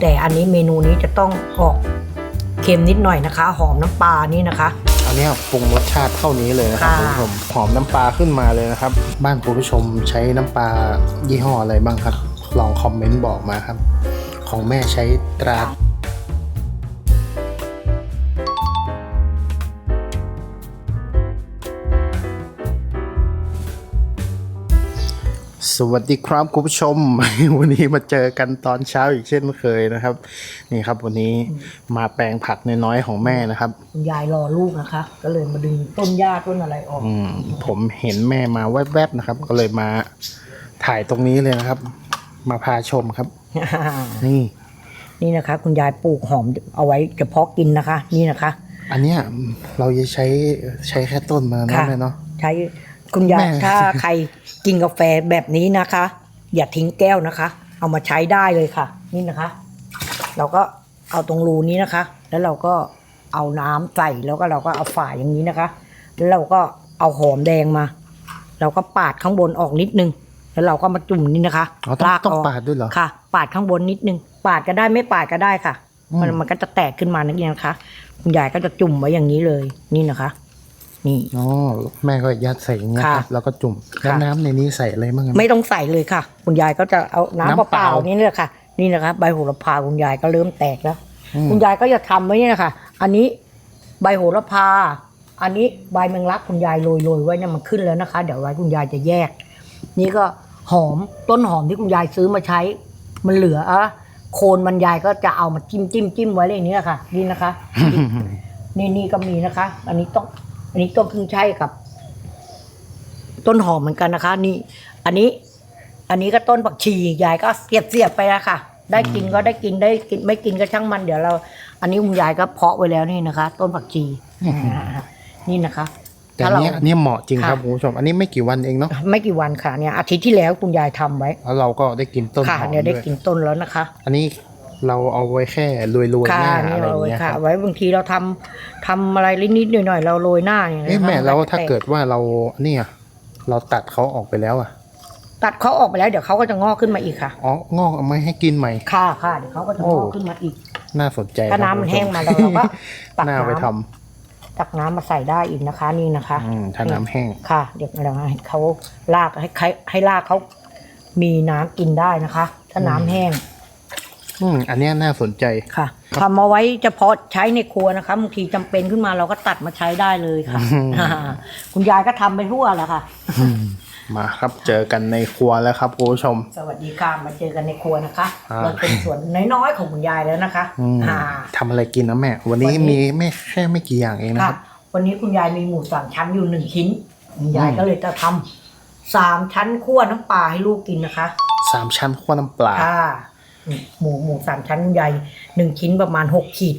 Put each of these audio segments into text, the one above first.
แต่อันนี้เมนูนี้จะต้องออกเค็มนิดหน่อยนะคะ หอมน้ำปลานี่นะคะ อันเนี้ยปรุงรสชาติเท่านี้เลยนะครับค่ะคุณผู้ชมหอมน้ำปลาขึ้นมาเลยนะครับ บ้านคุณผู้ชมใช้น้ำปลายี่ห้ออะไรบ้างครับ ลองคอมเมนต์บอกมาครับ ของแม่ใช้ตรา สวัสดีครับคุณผู้ชม วันนี้มาเจอกันตอนเช้าอีกเช่นเคยนะครับ นี่ครับวันนี้มาแปลงผักน้อยๆของแม่นะครับคุณยายรอลูกนะคะ ก็เลยมาดึงต้นหญ้าต้นอะไรออกอืมผมเห็นแม่มาแวบๆนะครับ ก็เลยมาถ่ายตรงนี้เลยนะครับ มาพาชมครับ นี่นี่นะคะ คุณยายปลูกหอมเอาไว้เฉพาะกินนะคะ นี่นะคะ อันเนี้ยเราจะใช้ใช้แค่ต้นมันนะค่ะแม่เนาะใช้ คุณยายแม่ ถ้าใครกินกาแฟแบบนี้นะคะ อย่าทิ้งแก้วนะคะ เอามาใช้ได้เลยค่ะ นี่นะคะ เราก็เอาตรงรูนี้นะคะ แล้วเราก็เอาน้ำใส่แล้วก็เราก็เอาฝาอย่างนี้นะคะ แล้วเราก็เอาหอมแดงมา เราก็ปาดข้างบนออกนิดนึง แล้วเราก็มาจุ่มนี่นะคะอ๋อต้องลากต้องออกปาดด้วยเหรอค่ะ ปาดข้างบนนิดนึง ปาดก็ได้ไม่ปาดก็ได้ค่ะ อืม มันมันก็จะแตกขึ้นมานักเรียนนะคะคุณยายก็จะจุ่มไว้อย่างนี้เลยนี่นะคะ นี่ อ๋อแม่ก็ยัดใส่อย่างเงี้ยค่ะครับแล้วก็จุ่มค่ะแล้วน้ำในนี้ใส่อะไรบ้างครับไม่ต้องใส่เลยค่ะ คุณยายก็จะเอาน้ำน้ำเปเปล่าล่าๆนี่เลยค่ะ นี่นะคะใบโหระพาคุณยายก็เริ่มแตกแล้ว อืมคุณยายก็จะทำไว้เนี่ยนะคะอันนี้ใบโหระพา อันนี้ใบแมงลักคุณยายโรยโรยๆไว้เนี่ยมันขึ้นแล้วนะคะ เดี๋ยวไว้คุณยายจะแยก นี่ก็หอมต้นหอมที่คุณยายซื้อมาใช้ มันเหลืออะโคนมันยายก็จะเอามาจิ้มจิ้มจิ้มไว้เลยางนี้นะคะนี่นะคะ นี่นี่ก็มีนะคะ อันนี้ต้อง อันนี้ต้นพึ่งใช่กับ ต้นหอมเหมือนกันนะคะ นี่ อันนี้ อันนี้ก็ต้นผักชียายก็เสียบเสียบๆไปแล้วค่ะ ได้กินก็ได้กินได้กินไม่กินก็ช่างมันเดี๋ยวเรา อันนี้คุณยายก็เพาะไว้แล้วนี่นะคะ ต้นผักชีอ่านี่นะคะแต่ถ้าอันเราเนี้ยอันเนี้ยเหมาะจริงครับค่ะคุณผู้ชมอันนี้ไม่กี่วันเองเนาะไม่กี่วันค่ะเนี่ยอาทิตย์ที่แล้วคุณยายทำไว้แล้วเราก็ได้กินต้นค่ะหอมเนี่ยได้ด้วยกินต้นแล้วนะคะ อันนี้ เราเอาไว้แค่โรยๆหค่ะน้านี่อะไรอเอาย่างไว้เงี้ยคค่ะรับไว้บางทีเราทำทำอะไรนิดๆหน่อยๆเราโรยหน้าอย่างเงี้ยเอ๊ะนะคะแม่แล้วมันจะถ้าตเกิดว่าเราเนี่ยเราตัดเขาออกไปแล้วอะตัดเขาออกไปแล้วเดี๋ยวเขาก็จะงอกขึ้นมาอีกค่ะ อ๋องอกเอาไว้ให้กินใหม่ ค่ะค่ะเดี๋ยวเขาก็จะโอ้งอกขึ้นมาอีก น่าสนใจถ้าครับน้ำมันคุณผู้ชแห้งมาแล้วเราก็ตักน่าไปทำน้ำตักน้ำมาใส่ได้อีกนะคะ นี่นะคะ อืมถ้าน้ำแห้ง ค่ะ เดี๋ยวเราให้เขาลากให้ให้ให้ลากเขามีน้ำกินได้นะคะ ถ้าน้ำแห้ง อืมอันเนี้ยน่าสนใจ ค่ะทำเอาไว้เฉพาะใช้ในครัวนะคะบางทีจำเป็นขึ้นมาเราก็ตัดมาใช้ได้เลยค่ะอืมคุณยายก็ทำไปทั่วแหละค่ะ มาครับเจอกันในครัวแล้วครับคุณผู้ชม สวัสดีค่ะมาเจอกันในครัวนะคะ อ่า เราเป็นส่วนน้อยๆของคุณยายแล้วนะคะอืมอ่า ทำอะไรกินนะแม่ วันนี้วันนี้ มีไม่แค่ไม่กี่อย่างเองนะคค่ะ รับ วันนี้คุณยายมีหมูสามชั้นอยู่หนึ่งชิ้นคุณยายอืม ก็เลยจะทำสามชั้นคั่วน้ำปลาให้ลูกกินนะคะสามชั้นขั้วน้ำปลา ค่ะ หมูหมูสามชั้นคุณยายหนึ่งชิ้นประมาณหกขีด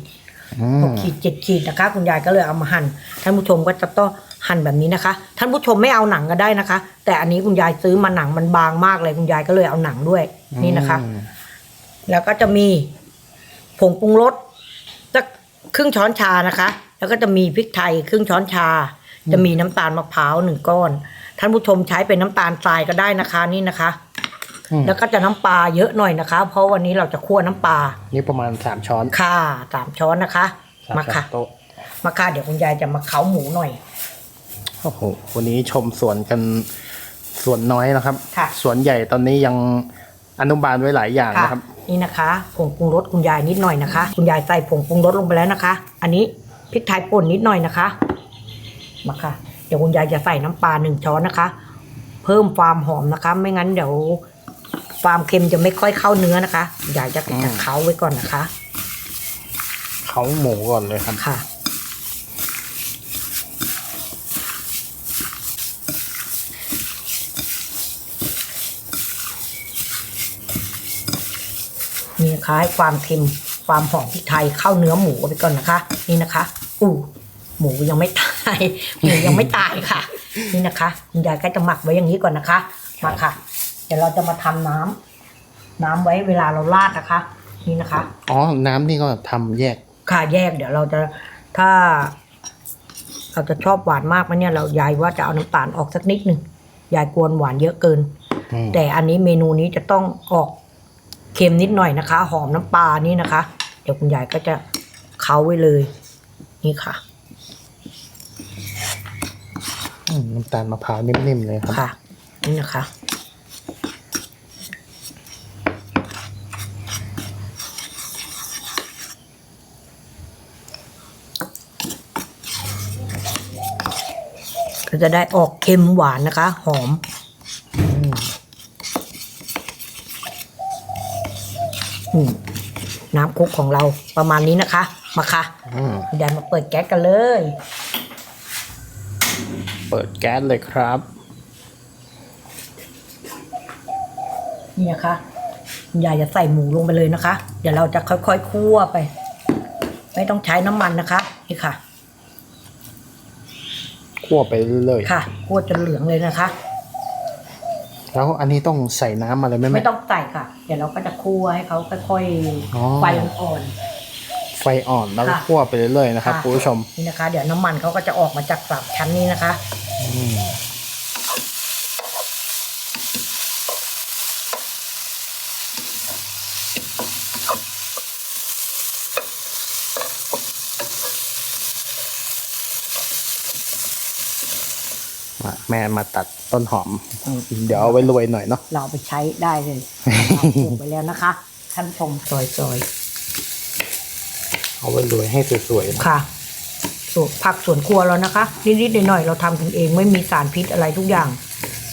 อืหมกขีดเจ็ดขีดนะคะ คุณยายก็เลยเอามาหั่นท่านผู้ชมก็จะต้องหั่นแบบนี้นะคะ ท่านผู้ชมไม่เอาหนังก็ได้นะคะ แต่อันนี้คุณยายซื้อมาหนังมันบางมากเลยคุณยายก็เลยเอาหนังด้วยนี่นะคะอืมแล้วก็จะมีผงปรุงรสสักครึ่งช้อนชานะคะ แล้วก็จะมีพริกไทยครึ่งช้อนชา จะมีน้ำตาลมะพร้าวหนึ่งก้อน ท่านผู้ชมใช้เป็นน้ำตาลทรายก็ได้นะคะนี่นะคะอืม แล้วก็จะน้ำปลาเยอะหน่อยนะคะ เพราะวันนี้เราจะคั่วน้ำปลานี่ประมาณสามช้อนค่ะสามช้อนนะคะสามมาช้อนค่ะโต๊ะมาค่ะเดี๋ยวคุณยายจะมาเค้าหมูหน่อย โอ้โหวันนี้ชมสวนกันสวนน้อยนะครับค่ะ สวนใหญ่ตอนนี้ยังอนุบาลไว้หลายอย่างค่ะนะครับ นี่นะคะผงปรุงรสคุณยายนิดหน่อยนะคะ คุณยายใส่ผงปรุงรสลงไปแล้วนะคะ อันนี้พริกไทยป่นนิดหน่อยนะคะ มาค่ะ เดี๋ยวคุณยายจะใส่น้ำปลาหนึ่งช้อนนะคะ เพิ่มความหอมนะคะ ไม่งั้นเดี๋ยว ความเค็มจะไม่ค่อยเข้าเนื้อนะคะคุณยายจะอืมจะเค้าไว้ก่อนนะคะเขาหมูก่อนเลยครับค่ะนี่นะคะให้ความเค็มความหอมพริกไทยเข้าเนื้อหมูไปก่อนนะคะ นี่นะคะอู้หมูยังไม่ตายหมูยังไม่ตายค่ะ นี่นะคะคุณยายก็จะหมักไว้อย่างนี้ก่อนนะคะมาค่ะ เดี๋ยวเราจะมาทำน้ำน้ำไว้เวลาเราราดนะคะ นี่นะคะ อ๋อ น้ำนี่ก็ทำแยก ค่ะแยก เดี๋ยวเราจะถ้า เราจะชอบหวานมากมันเนี่ยเรายายว่าจะเอาน้ำตาลออกสักนิดหนึ่งยายกวนหวานเยอะเกินอืมแต่อันนี้เมนูนี้จะต้องออกเค็มนิดหน่อยนะคะ หอมน้ำปลานี่นะคะ เดี๋ยวคุณยายก็จะเค้าไว้เลย นี่ค่ะอืมน้ำตาลมะพร้าวนิ่มๆเลยครับค่ะ นี่นะคะ ก็จะได้ออกเค็มหวานนะคะ หอมอืมน้ำคลุกของเราประมาณนี้นะคะ มาค่ะอืมเดี๋ยวมาเปิดแก๊สกันเลย เปิดแก๊สเลยครับ นี่นะคะคุณยายจะใส่หมูลงไปเลยนะคะ เดี๋ยวเราจะค่อยๆคั่วไป ไม่ต้องใช้น้ำมันนะคะ นี่ค่ะ คั่วไปเรื่อยค่ะคั่วจนเหลืองเลยนะคะ ๆแล้วอันนี้ต้องใส่น้ำอะไรไหมไม่แม่ ต้องใส่ค่ะ เดี๋ยวเราก็จะคั่วให้เขาค่อยอ๋อ ๆไฟอ่อน ไฟอ่อนแล้วก็ค่ะคั่วไปเรื่อยๆนะครับค่ะ คุณผู้ชม ๆนี่นะคะ เดี๋ยวน้ำมันเขาก็จะออกมาจากสามชั้นนี้นะคะ มาแม่มาตัดต้นหอม เดี๋ยวเอาไว้รวยหน่อยเนาะเราเอาไปใช้ได้เลยเราปลูกไปแล้วนะคะท่านชมซอยๆเอาไว้รวยให้สวยๆนะค่ะส่วนผักสวนครัวเรานะคะนิดๆหน่อยๆเราทำกันเองไม่มีสารพิษอะไรทุกอย่าง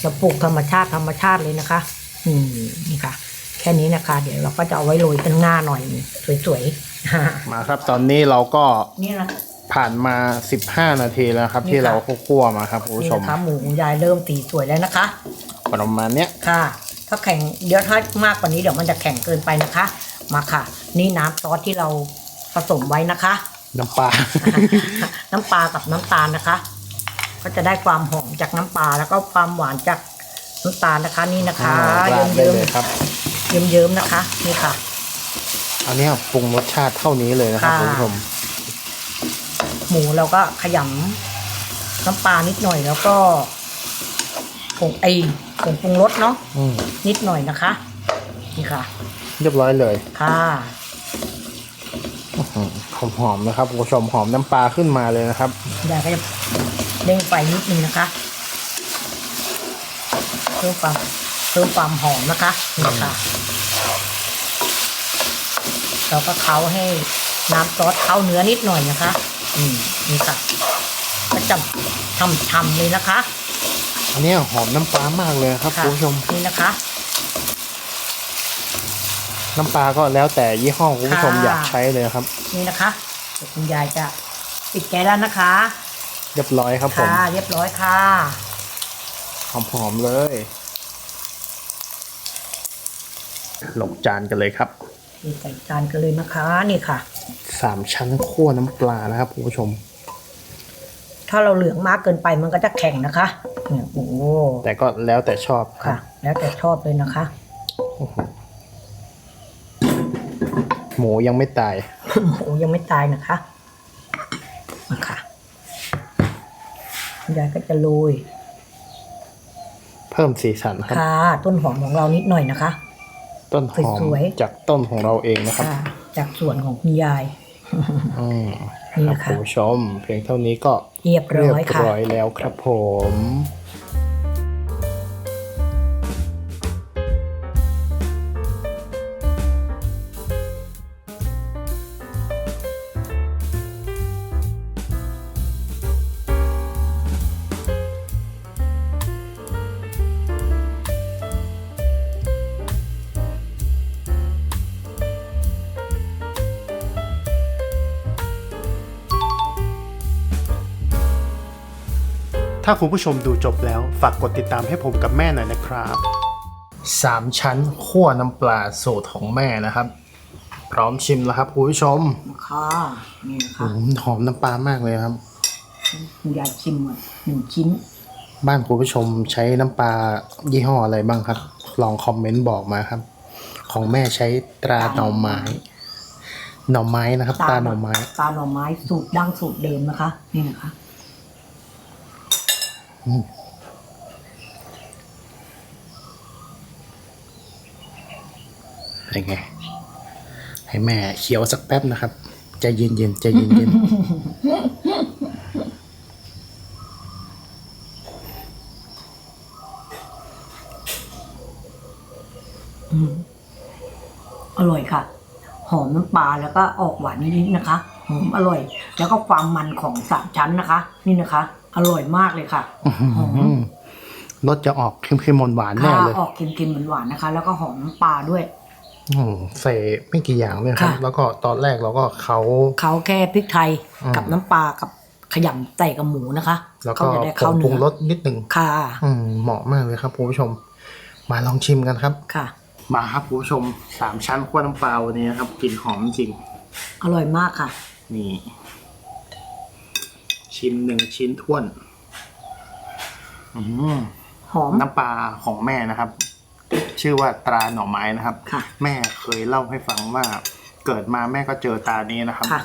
เราปลูกธรรมชาติธรรมชาติเลยนะคะอืมนี่ค่ะ แค่นี้นะคะ เดี๋ยวเราก็จะเอาไว้โรยข้างหน้าหน่อยสวยๆฮ่ามาครับ ตอนนี้เราก็ นี่นะ ผ่านมา 15 นาทีแล้วครับ นี่ที่ค่ะเราคั่วๆมาครับคุณนี่ผู้ชมนะคะหมูของยายเริ่มสีสวยแล้วนะคะ ประมาณเนี้ยค่ะ ถ้าแข็งเดี๋ยวถ้ามากกว่านี้เดี๋ยวมันจะแข็งเกินไปนะคะ มาค่ะ นี่น้ำซอสที่เราผสมไว้นะคะ น้ำปลา น้ำปลากับน้ำตาลนะคะ ก็จะได้ความหอมจากน้ำปลาแล้วก็ความหวานจากน้ำตาลนะคะนี่นะคะราดได้เยิ้มเลยครับ ๆเยิ้มๆนะคะ นี่ค่ะ อันเนี้ยปรุงรสชาติเท่านี้เลยนะครับค่ะ คุณผู้ชม หมูเราก็ขยำน้ำปลานิดหน่อยแล้วก็ผงไอผงปรุงรสเนาะอืมนิดหน่อยนะคะ นี่ค่ะ เรียบร้อยเลยค่ะหอมหอมๆนะครับคุณผู้ชมหอมน้ำปลาขึ้นมาเลยนะครับ ยายก็จะเร่งไฟนิดนึงนะคะ เพิ่มความเพิ่มความหอมนะคะนี่ค่ะเราก็เคล้าให้น้ำซอสเข้าเนื้อนิดหน่อยนะคะ อืมนี่ค่ะก็จะทำๆเลยนะคะ อันเนี้ยหอมน้ำปลามากเลยครับค่ะคุณผู้ชมนี่นะคะ น้ำปลาก็แล้วแต่ยี่ห้อคุณผู้ชมค่ะอยากใช้เลยครับ นี่นะคะเดี๋ยวคุณยายจะปิดแก๊สแล้วนะคะ เรียบร้อยครับผมค่ะเรียบร้อยค่ะหอมหอมๆเลย ลงจานกันเลยครับ นี่ใส่จานกันเลยนะคะ นี่ค่ะ สามชั้นคั่วน้ำปลานะครับคุณผู้ชม ถ้าเราเหลืองมากเกินไปมันก็จะแข็งนะคะเนี่ยโอ้โหแต่ก็แล้วแต่ชอบครัค่ะ บแล้วแต่ชอบเลยนะคะหมูยังไม่ตายหมูยังไม่ตายนะคะมาค่ะคุณยายก็จะโรยเพิ่มสีสันครับ ค่ะต้นหอมของเรานิดหน่อยนะคะ ต้นหอมสวยๆ จากต้นของเราเองนะครับ ค่ะจากส่วนของคุณยาย อืมนี่ครับนะคะ คุณผู้ชม เพียงเท่านี้ก็เรียบร้เรียบอยค่ะ ร้อยแล้วครับผม ถ้าคุณผู้ชมดูจบแล้ว ฝากกดติดตามให้ผมกับแม่หน่อยนะครับสามชั้นคั่วน้ำปลาสูตรของแม่นะครับ พร้อมชิมแล้วครับคุณผู้ชมค่ะนี่นะอืคะมหอมน้ำปลามากเลยครับคุณยายชิมอะหนึ่งชิ้น บ้านคุณผู้ชมใช้น้ำปลายี่ห้ออะไรบ้างครับ ลองคอมเมนต์บอกมาครับ ของแม่ใช้ตราหน่อไม้หน่อไม้นะครับตราหน่อไม้ ตาหน่อไม้สูตรดั้งสูตรเดิมนะคะ นี่นะคะอ เป็นไง ให้แม่เคี้ยวสักแป๊บนะครับ ใจเย็นเย็นๆใจเย็นเย็นอร่อยค่ะ หอมน้ำปลาแล้วก็ออกหวานนิดๆนะคะ หอมอร่อย แล้วก็ความมันของสามชั้นนะคะ นี่นะคะ อร่อยมากเลยค่ะหอมอืมรสจะออกเค็มๆหวานๆแน่ค่ะเลยออกเค็มๆหวานๆนะคะ แล้วก็หอมน้ำปลาด้วยอืมใส่ไม่กี่อย่างเลยครับค่ะแล้วก็ตอนแรกเราก็เขาเขาแค่พริกไทยอืมกับน้ำปลากับขยำใส่กับหมูนะคะแล้วเขาก็จะได้ผเข้างปรุงเนื้อรสนิดหนึ่งค่ะอืมเหมาะมากเลยครับคุณผู้ชม มาลองชิมกันครับค่ะ มาครับคุณผู้ชมสามชั้นขั้วน้ำปลาวันนี้นะครับกลิ่นหอมจริง อร่อยมากค่ะ นี่ ชิมหนึ่งชิ้นท้วนอืมหอม น้ำปลาของแม่นะครับ ชื่อว่าตราหน่อไม้นะครับ ค่ะ แม่เคยเล่าให้ฟังว่า เกิดมาแม่ก็เจอตานี้นะครับ ค่ะ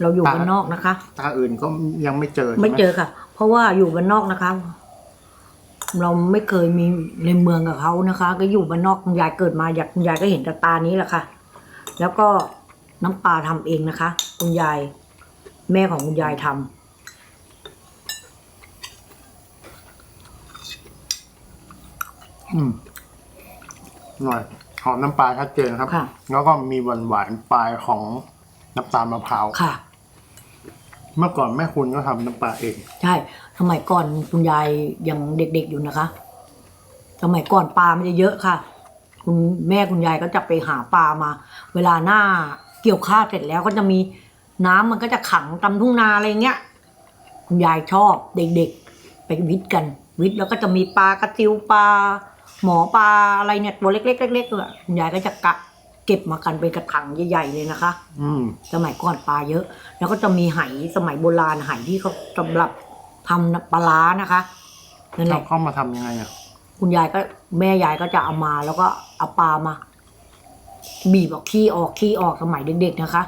เราอยู่ตาบ้านนอกนะคะ ตาอื่นก็ยังไม่เจอไม่ใช่หเจอค่ะ เพราะว่าอยู่บ้านนอกนะคะ เราไม่เคยมีในเมืองกับเขานะคะ ก็อยู่บ้านนอกคุณยายเกิดมาอยากคุณยายก็เห็นแต่ตานี้แหละค่ะ แล้วก็น้ำปลาทำเองนะคะ คุณยาย แม่ของคุณยายทำ อืมอร่อยหอมน้ำปลาชัดเจนครับ ค่ะ แล้วก็มีหวานหวานๆปลายของน้ำตาลมะพร้าวค่ะ เมื่อก่อนแม่คุณก็ทำน้ำปลาเองใช่ สมัยก่อนคุณยายยังเด็กๆอยู่นะคะ สมัยก่อนปลามันจะเยอะค่ะ คุณแม่คุณยายก็จะไปหาปลามา เวลาหน้าเกี่ยวข้าวเสร็จแล้วก็จะมีน้ำมันก็จะขังตำทุ่งนาอะไรเงี้ย คุณยายชอบเด็กๆ ไปวิทย์กัน วิทย์แล้วก็จะมีปลากระติวปลา หมอปลาอะไรเนี่ยตัวเล็กๆเล็กๆเลยคุณยายก็จะกะเก็บมากันเป็นกระถางใหญ่ๆเลยนะคะ อืมสมัยก่อนปลาเยอะ แล้วก็จะมีไหสมัยโบราณไหที่เขาสำหรับทำปลาร้านะคะนั่นแหเราละเข้ามาทำยังไงอะคุณยายก็แม่ยายก็จะเอามาแล้วก็เอาปลามา บีบออกขี้ออกขี้ออกสมัยเด็กๆนะคะ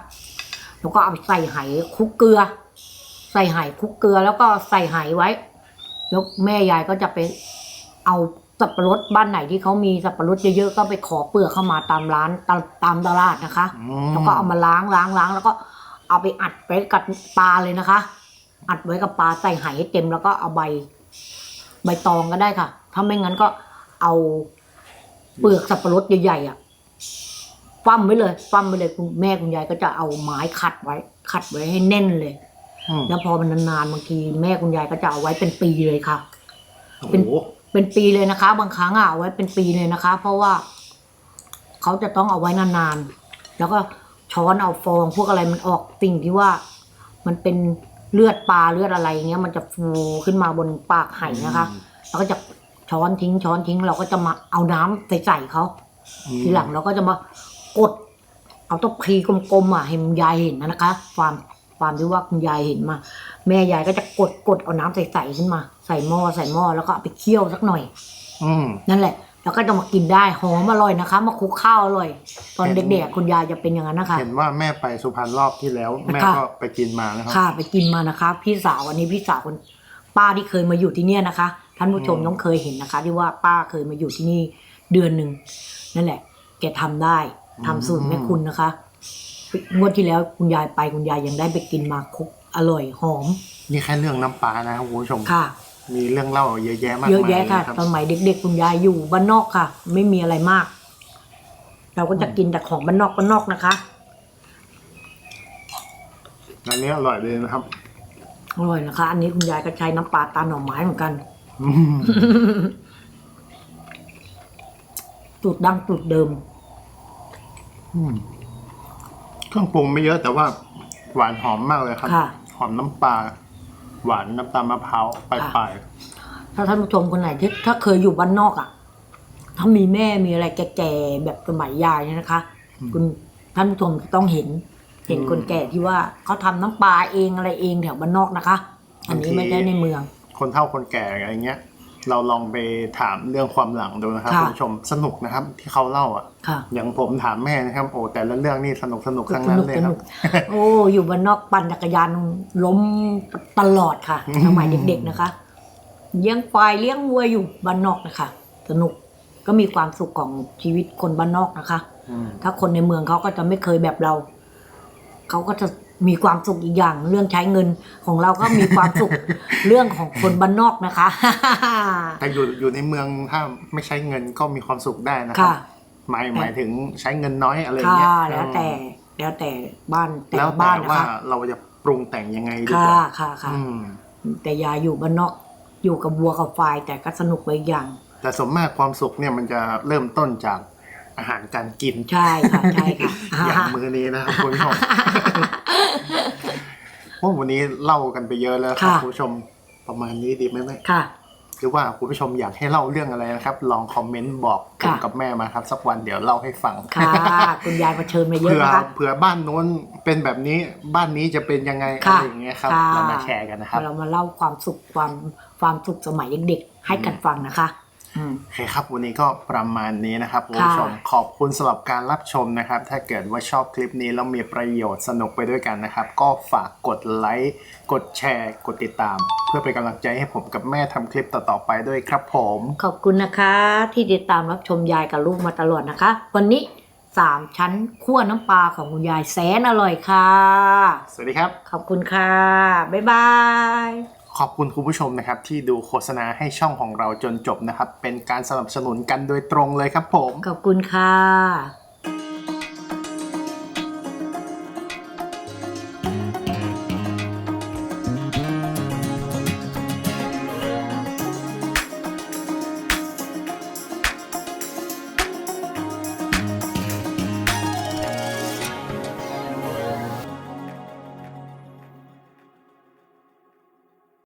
แล้วก็เอาไปใส่ไหคลุกเกลือ ใส่ไหคลุกเกลือ แล้วก็ใส่ไหไว้ แล้วแม่ยายก็จะไปเอา สับปะรดบ้านไหนที่เขามีสับปะรดเยอะๆก็ไปขอเปลือกเข้ามาตามร้านตามตามตลาดนะคะอืมแล้วก็เอามาล้างล้างล้างแล้วก็เอาไปอัดไว้กับปลาเลยนะคะ อัดไว้กับปลาใส่ไหให้เต็มแล้วก็เอาใบ ใบตองก็ได้ค่ะ ถ้าไม่งั้นก็เอาเปลือกสับปะรดใหญ่ๆอะฟั่มไว้เลยฟั่มไว้เลยคุณแม่คุณยายก็จะเอาไม้ขัดไว้ ขัดไว้ให้แน่นเลยอืมแล้วพอมันนานๆบางทีแม่คุณยายก็จะเอาไว้เป็นปีเลยค่ะโอ้เป็นโห เป็นปีเลยนะคะ บางครั้งอะเอาไว้เป็นปีเลยนะคะ เพราะว่าเขาจะต้องเอาไว้นานๆ แล้วก็ช้อนเอาฟองพวกอะไรมันออกสิ่งที่ว่า มันเป็นเลือดปลาเลือดอะไรเงี้ยมันจะฟูขึ้นมาบนปากไห่นะคะแล้วก็จะช้อนทิ้งช้อนทิ้ง เราก็จะมาเอาน้ำใส่ใส่เขาอืมทีหลังเราก็จะมากด เอาตะพีกลมๆอะให้คุณยายเห็นนะนะคะ ความ ความที่ว่าคุณยายเห็นมา แม่ยายก็จะกดกดเอาน้ำใสๆขึ้นมา ใส่หม้อใส่หม้อแล้วก็เอาไปเคี่ยวสักหน่อย อืมนั่นแหละ แล้วก็จะมากินได้หอมอร่อยนะคะ มาคลุกข้าวอร่อย ตอนเด็กๆคุณยายจะเป็นอย่างนั้นนะคะ เห็นว่าแม่ไปสุพรรณรอบที่แล้ว แม่ค่ะก็ไปกินมานะครับค่ะ ไปกินมานะคะ พี่สาววันนี้พี่สาวคนป้าที่เคยมาอยู่ที่เนี่ยนะคะ ท่านผู้ชมอืมต้องเคยเห็นนะคะ ที่ว่าป้าเคยมาอยู่ที่นี่เดือนหนึ่งนั่นแหละ แกทำได้ทำสูตรแม่คุณนะคะ งวดที่แล้วคุณยายไปคุณยายยังได้ไปกินมาคลุกอร่อยหอม นี่แค่เรื่องน้ำปลานะครับคุณผู้ชม ค่ะ มีเรื่องเล่าเยอะแยะมากเยอะมายแยะค่ะนะครับสมัยเด็ก ๆ คุณยายอยู่บ้านนอกค่ะ ไม่มีอะไรมาก เราก็จะกินแต่ของบ้านนอกบ้านนอกนะคะอันนี้อร่อยเลยนะครับ อร่อยนะคะ อันนี้คุณยายก็ใช้น้ำปลาตาหน่อไม้เหมือนกันอืมสูตรดั้งสูตรเดิม อืม เครื่องปรุงไม่เยอะแต่ว่าหวานหอมมากเลยครับ ค่ะ หอมน้ำปลาหวานน้ำตาลมะพร้าวปลายถ้าท่านผู้ชมคนไหนที่ถ้าเคยอยู่บ้านนอกอะ ถ้ามีแม่มีอะไรแก่ๆแบบสมัยยายเนี่ยนะคะ คุณท่านผู้ชมจะต้องเห็น เห็นคนแก่ที่ว่าเขาทำน้ำปลาเองอะไรเองแถวบ้านนอกนะคะ อันนี้ไม่ได้ในเมือง ๆคนเฒ่าคนแก่อะไรเงี้ย เราลองไปถามเรื่องความหลังดูนะครับค่ะคุณผู้ชมสนุกนะครับ ที่เขาเล่าอะ ค่ะ อย่างผมถามแม่นะครับ โอ้แต่ละเรื่องนี่สนุกสนุกก็ทั้งสนั้นนุกเลยสครันุบกโอ้อยู่บ้านนอกปั่นจักรยานล้มตลอดค่ะอืมสมัยเด็กๆนะคะเลี้ยงควายเลี้ยงวัวอยู่บ้านนอกนะคะ สนุกก็มีความสุขของชีวิตคนบ้านนอกนะคะออืมถ้าคนในเมืองเขาก็จะไม่เคยแบบเรา เขาก็จะ มีความสุขอีกอย่าง เรื่องใช้เงินของเราก็มีความสุข เรื่องของคนบ้านนอกนะคะ แต่อยู่อยู่ในเมืองถ้าไม่ใช้เงินก็มีความสุขได้นะครัค่ะ หมายหมายถึงใช้เงินน้อยอะไรอย่างค่ะเงี้ยแล้วแต่แล้วแต่บ้านแต่แล้วละแต่บ้านนะว่าคะเราจะปรุงแต่งยังไงดีค่ะกว่าค่ะค่ะ อืมแต่ยายอยู่บ้านนอกอยู่กับวัวกับควายแต่ก็สนุกไปอีกอย่าง แต่ส่วนมากความสุขเนี่ยมันจะเริ่มต้นจาก อาหารการกิน ใช่ค่ะใช่ค่ะอย่างมือนี้นะครับคุณผู้ชมว่าวันนี้เล่ากันไปเยอะแล้วครับค่ะคุณผู้ชมประมาณนี้ดีไหมแม่ค่ะหรือว่าคุณผู้ชมอยากให้เล่าเรื่องอะไรนะครับ ลองคอมเมนต์บอกผมค่ะกับแม่มาครับ สักวันเดี๋ยวเล่าให้ฟังค่ะคุณยายมาเชิญมาเยอะเผื่อนะคะเผื่อบ้านโน้นเป็นแบบนี้บ้านนี้จะเป็นยังไงอะค่ะไรอย่างเงี้ยครับค่ะเรามาแชร์กันนะครับ เรามาเล่าความสุขความความสุขสมัยเด็กๆให้กันฟังนะคะอืม โอเคครับ วันนี้ก็ประมาณนี้นะครับคุณผู้ชมขอบคุณสำหรับการรับชมนะครับ ถ้าเกิดว่าชอบคลิปนี้แล้วมีประโยชน์สนุกไปด้วยกันนะครับ ก็ฝากกดไลค์กดแชร์ กดติดตาม เพื่อเป็นกำลังใจให้ผมกับแม่ทำคลิปต่อๆไปด้วยครับผม ขอบคุณนะคะ ที่ติดตามรับชมยายกับลูกมาตลอดนะคะ วันนี้สามชั้นคั่วน้ำปลาของคุณยายแสนอร่อยค่ะ สวัสดีครับ ขอบคุณค่ะ บ๊ายบาย ขอบคุณคุณผู้ชมนะครับ ที่ดูโฆษณาให้ช่องของเราจนจบนะครับ เป็นการสนับสนุนกันโดยตรงเลยครับผม ขอบคุณค่ะ